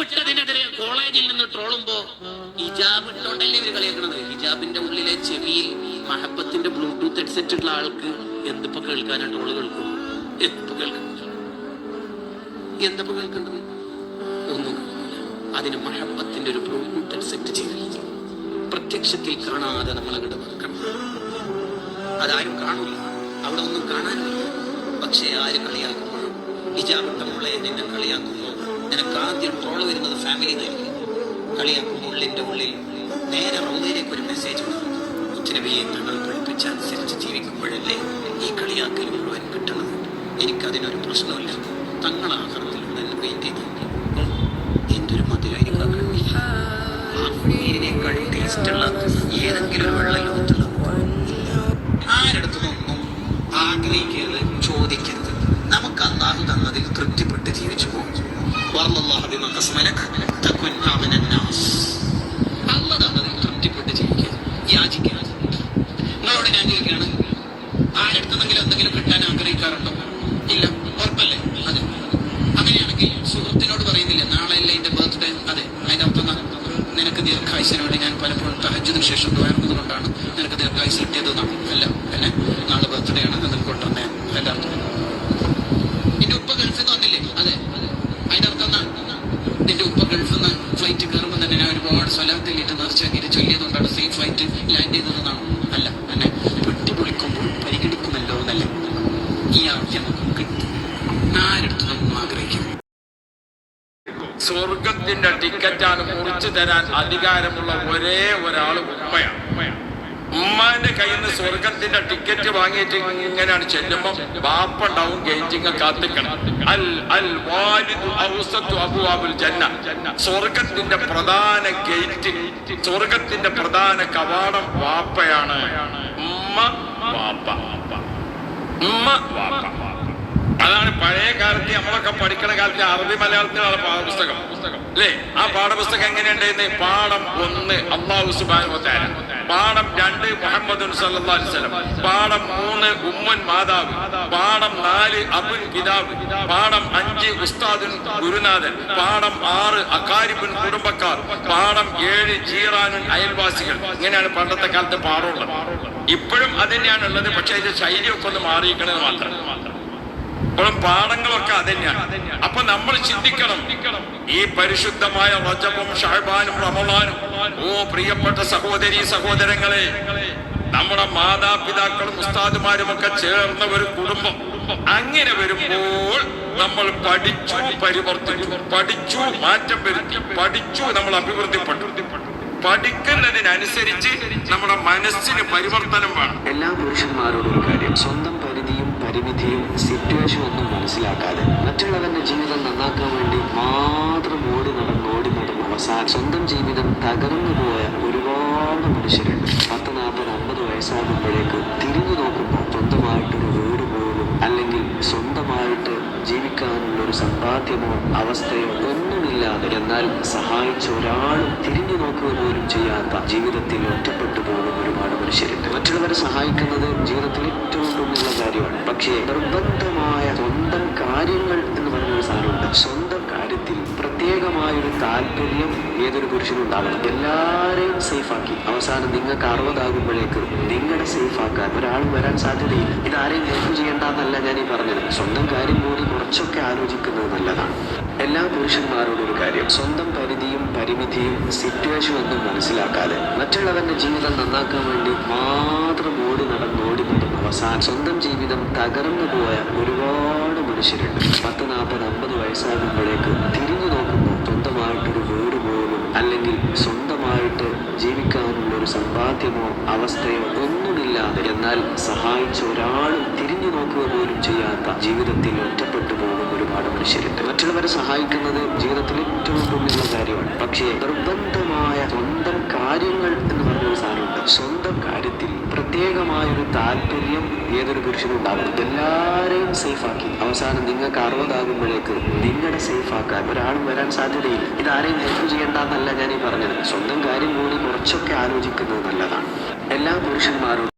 ഹിജാബ് ഇട്ടതിനെതിരെ കോളേജിൽ നിന്ന് ട്രോളുമ്പോ ഹിജാബ് ഇട്ടോണ്ടല്ലേ ഇവർ കളിയാക്കണത് ഹിജാബിന്റെ ഉള്ളിലെ ചെവിയിൽ മഹബത്തിന്റെ ബ്ലൂടൂത്ത് ഹെഡ്സെറ്റ് ഉള്ള ആൾക്ക് എന്തിപ്പോ കേൾക്കാനാ ട്രോൾ കേൾക്കും? എന്തിപ്പോ കേൾക്കും എന്തപ്പോ കേൾക്കേണ്ടത്? ഒന്നും അതിന് മഹബത്തിന്റെ ഒരു ബ്ലൂടൂത്ത് ഹെഡ്സെറ്റ് ചെയ്തില്ല പ്രത്യക്ഷത്തിൽ കാണാതെ നമ്മൾ അങ്ങോട്ട് വെക്കണം അതാരും കാണൂല. അവിടെ ഒന്നും കാണാനില്ല. പക്ഷേ ആര് കളിയാക്കുമ്പോഴും ഹിജാബിട്ട മുളയെ നിന്നെ നിനക്ക് ആദ്യം ട്രോൾ വരുന്നത് ഫാമിലി നിന്നായിരിക്കും കളിയാക്കുമ്പോൾ ഉള്ളിന്റെ ഉള്ളിൽ നേരെ റൗദയിലേക്ക് ഒരു മെസ്സേജ് മുത്തനബിയെ തങ്ങൾ പഠിപ്പിച്ച അനുസരിച്ച് ജീവിക്കുമ്പോഴല്ലേ ഈ കളിയാക്കൽ മുഴുവൻ കിട്ടണം? എനിക്കതിനൊരു പ്രശ്നമില്ല തങ്ങൾ ആഹാരത്തിലൂടെ എന്നെ വെയിറ്റ് ചെയ്തു എന്തൊരു മധുരായിരിക്കും നീരിനേക്കാൾ ടേസ്റ്റുള്ള ഏതെങ്കിലും വെള്ളം ലോകത്തുള്ള ആരടുത്തുനിന്നും ആഗ്രഹിക്കരുത് ചോദിക്കരുത്. നമുക്ക് അള്ളാഹു തന്നതിൽ തൃപ്തിപ്പെട്ട് ജീവിച്ചു പോകും. വറല്ലല്ലാഹു ബിമാ ഖസമലക തകുൻ അമിനൻ നാസ്. അള്ളാഹ് തന്നതിൽ തൃപ്തിപ്പെട്ട് ജീവിക്കുക യാചിക്കുക നിങ്ങളോട് ഞാൻ ചോദിക്കുകയാണ് ആരടുത്തുനിന്നെങ്കിലും എന്തെങ്കിലും കിട്ടാൻ ആഗ്രഹിക്കാറുണ്ടോ? ഇല്ല ഉറപ്പല്ലേ? അതെ. അങ്ങനെയാണെങ്കിൽ സുഹൃത്തിനോട് പറയുന്നില്ല നാളെ അല്ലേ ബർത്ത്ഡേ? അതെ അതിന്റെ അർത്ഥം? നിനക്ക് ദീർഘായുസിന് വേണ്ടി ഞാൻ പലപ്പോഴും തഹജ്ജുദിന് ശേഷം ദ്വാരുന്നത് കൊണ്ടാണ് നിനക്ക് ദീർഘായുസ് കിട്ടിയത് അല്ല പിന്നെ നാളെ ബർത്ത്ഡേ ആണ് എന്ന് കൊണ്ടുവന്നേ എന്റെ അർത്ഥം നിന്റെ ഉപ്പ ഗൾഫിൽ നിന്ന് വന്നില്ലേ അതെ അതിന്റെ അർത്ഥം എന്താ നിന്റെ ഉപ്പ ഗൾഫിൽ നിന്ന് ഫ്ലൈറ്റ് കയറുമ്പോൾ തന്നെ ഞാൻ ഒരുപാട് സ്വലാത്തിലിട്ട് അങ്ങനെ ചൊല്ലിയതുകൊണ്ടാണ് സേഫ് ഫ്ലൈറ്റ് ലാൻഡ് ചെയ്തതെന്നാണ്. അല്ല എന്നെ വെട്ടിപ്പൊളിക്കുമ്പോൾ പരിഗണിക്കുമല്ലോ എന്നല്ലേ? ഈ ആവശ്യം നമുക്ക് ആരെടുത്ത് നമ്മൾ ആഗ്രഹിക്കും. സ്വർഗത്തിന്റെ ടിക്കറ്റാണ് മുറിച്ചു തരാൻ അധികാരമുള്ള ഒരേ ഒരാൾ ഉമ്മയാണ് ഉമ്മയാണ്. ഉമ്മാന്റെ കയ്യിൽ നിന്ന് സ്വർഗത്തിന്റെ ടിക്കറ്റ് വാങ്ങിയിട്ട് ഇങ്ങനെയാണ് ചെല്ലുമ്പോ ബാപ്പുണ്ടാവും ഗേറ്റിങ് കാത്തിക്കണം. അൽ അൽ വാലിദു ജന്ന. സ്വർഗത്തിന്റെ പ്രധാന ഗേറ്റ് സ്വർഗത്തിന്റെ പ്രധാന കവാടം വാപ്പയാണ്. ഉമ്മ വാപ്പ. ഉമ്മ വാപ്പ. അതാണ് പഴയ കാലത്ത് നമ്മളൊക്കെ പഠിക്കണ കാലത്ത് അറബി മലയാളത്തിലാണ് പാഠപുസ്തകം. അല്ലേ? ആ പാഠപുസ്തകം എങ്ങനെയുണ്ടായിരുന്നു പാഠം ഒന്ന്. അള്ളാഹു താര പാഠം രണ്ട് മുഹമ്മദ് പാഠം മൂന്ന് ഉമ്മൻ മാതാവ്. പാഠം നാല് അബുൻ പിതാവ് പാഠം അഞ്ച് ഉസ്താദുൻ ഗുരുനാഥൻ. പാഠം ആറ് അക്കാരിബുൻ കുടുംബക്കാർ. പാഠം ഏഴ് ജീറാനുൻ അയൽവാസികൾ. ഇങ്ങനെയാണ് പണ്ടത്തെ കാലത്ത് പാഠമുള്ളത്. ഇപ്പോഴും അത് തന്നെയാണ് ഉള്ളത് പക്ഷെ ഇത് ശൈലിയൊക്കെ ഒന്ന് മാറിയിരിക്കണത് മാത്രം. ഇപ്പോഴും പാഠങ്ങളൊക്കെ അതന്നെയാണ് അപ്പൊ നമ്മൾ ചിന്തിക്കണം. ഈ പരിശുദ്ധമായ റജബും ഷഹബാനും റമളാനും. ഓ പ്രിയപ്പെട്ട സഹോദരി സഹോദരങ്ങളെ നമ്മുടെ മാതാപിതാക്കളും ഉസ്താദുമാരും ഒക്കെ ചേർന്ന ഒരു കുടുംബം. അങ്ങനെ വരുമ്പോൾ നമ്മൾ പഠിച്ചു പരിവർത്തിച്ചു. പഠിച്ചു മാറ്റം വരുത്തി. പഠിച്ചു നമ്മൾ അഭിവൃദ്ധിപ്പെട്ടു. പഠിക്കുന്നതിനനുസരിച്ച് നമ്മുടെ മനസ്സിന് പരിവർത്തനം വേണം. എല്ലാ പുരുഷന്മാരോടും കാര്യം. സ്വന്തം പരിമിതിയും സിറ്റുവേഷനും ഒന്നും മനസ്സിലാക്കാതെ മറ്റുള്ളവന്റെ ജീവിതം നന്നാക്കാൻ വേണ്ടി മാത്രം ഓടി നടന്ന് ഓടി നടന്ന് അവസാനം സ്വന്തം ജീവിതം തകർന്നു പോയ ഒരുപാട് മനുഷ്യരുണ്ട്. പത്ത് നാൽപ്പത് അമ്പത് വയസ്സാകുമ്പോഴേക്ക് തിരിഞ്ഞു നോക്കുമ്പോൾ സ്വന്തമായിട്ടൊരു വീട് പോലും അല്ലെങ്കിൽ സ്വന്തമായിട്ട് ജീവിക്കാനുള്ള ഒരു സമ്പാദ്യമോ അവസ്ഥയോ ഒന്നുമില്ലാതെ എന്നാൽ സഹായിച്ച ഒരാളും തിരിഞ്ഞു നോക്കുക പോലും ചെയ്യാത്ത ജീവിതത്തിൽ ഒറ്റപ്പെട്ടു പോകുന്ന ഒരുപാട് മനുഷ്യരുണ്ട്. മറ്റുള്ളവരെ സഹായിക്കുന്നത് ജീവിതത്തിൽ ഏറ്റവും കൂടുതലുള്ള കാര്യമാണ്. പക്ഷേ നിർബന്ധമായ സ്വന്തം കാര്യങ്ങൾ എന്ന് ഒരു സാധനമുണ്ട് സ്വന്തം കാര്യത്തിൽ പ്രത്യേകമായൊരു താല്പര്യം ഏതൊരു പുരുഷനും ഉണ്ടാവണം. എല്ലാവരെയും സേഫാക്കി. അവസാനം നിങ്ങൾക്ക് അറുപതാകുമ്പോഴേക്ക് നിങ്ങളെ സേഫാക്കാൻ ഒരാളും വരാൻ സാധ്യതയില്ല. ഇതാരെയും ഹെൽപ്പ് ചെയ്യേണ്ടെന്നല്ല ഞാൻ ഈ പറഞ്ഞത്. സ്വന്തം കാര്യം കൂടി കുറച്ചൊക്കെ ആലോചിക്കുന്നത് നല്ലതാണ്. എല്ലാ പുരുഷന്മാരോടും ഒരു കാര്യം സ്വന്തം പരിധിയും പരിമിതിയും സിറ്റുവേഷൻ ഒന്നും മനസ്സിലാക്കാതെ മറ്റുള്ളവന്റെ ജീവിതം നന്നാക്കാൻ വേണ്ടി മാത്രം ഓടി നടന്ന് ഓടി നടന്ന് അവസാനം സ്വന്തം ജീവിതം തകർന്നു പോയ ഒരുപാട് മനുഷ്യരുണ്ട്. പത്ത് നാൽപ്പത് അമ്പത് വയസ്സാകുമ്പോഴേക്ക് തിരിഞ്ഞു നോക്കുമ്പോൾ സ്വന്തമായിട്ടൊരു വീട് പോലും അല്ലെങ്കിൽ സ്വന്തമായിട്ട് ജീവിക്കാനുള്ള ഒരു സമ്പാദ്യമോ അവസ്ഥയോ ഒന്നുമില്ലാതെ എന്നാൽ സഹായിച്ച ഒരാളും തിരിഞ്ഞു നോക്കുക പോലും ചെയ്യാത്ത ജീവിതത്തിൽ ഒരുപാട് മനുഷ്യരുണ്ട് മറ്റുള്ളവരെ സഹായിക്കുന്നത് ജീവിതത്തിൽ ഏറ്റവും പുണ്യമുള്ള കാര്യമാണ്. പക്ഷേ നിർബന്ധമായ സ്വന്തം കാര്യങ്ങൾ എന്ന് പറഞ്ഞ ഒരു സാധനമുണ്ട് സ്വന്തം കാര്യത്തിൽ പ്രത്യേകമായൊരു താല്പര്യം ഏതൊരു പുരുഷനും ഉണ്ടാകും എല്ലാവരെയും സേഫാക്കി അവസാനം നിങ്ങൾക്ക് അറുപതാകുമ്പോഴേക്ക് നിങ്ങളുടെ സേഫാക്കാൻ ഒരാളും വരാൻ സാധ്യതയില്ല. ഇത് ആരെയും ഹെൽപ്പ് ചെയ്യേണ്ടെന്നല്ല ഞാൻ ഈ പറഞ്ഞത്. സ്വന്തം കാര്യം കൂടി കുറച്ചൊക്കെ ആലോചിക്കുന്നത് നല്ലതാണ്. എല്ലാ പുരുഷന്മാരോടും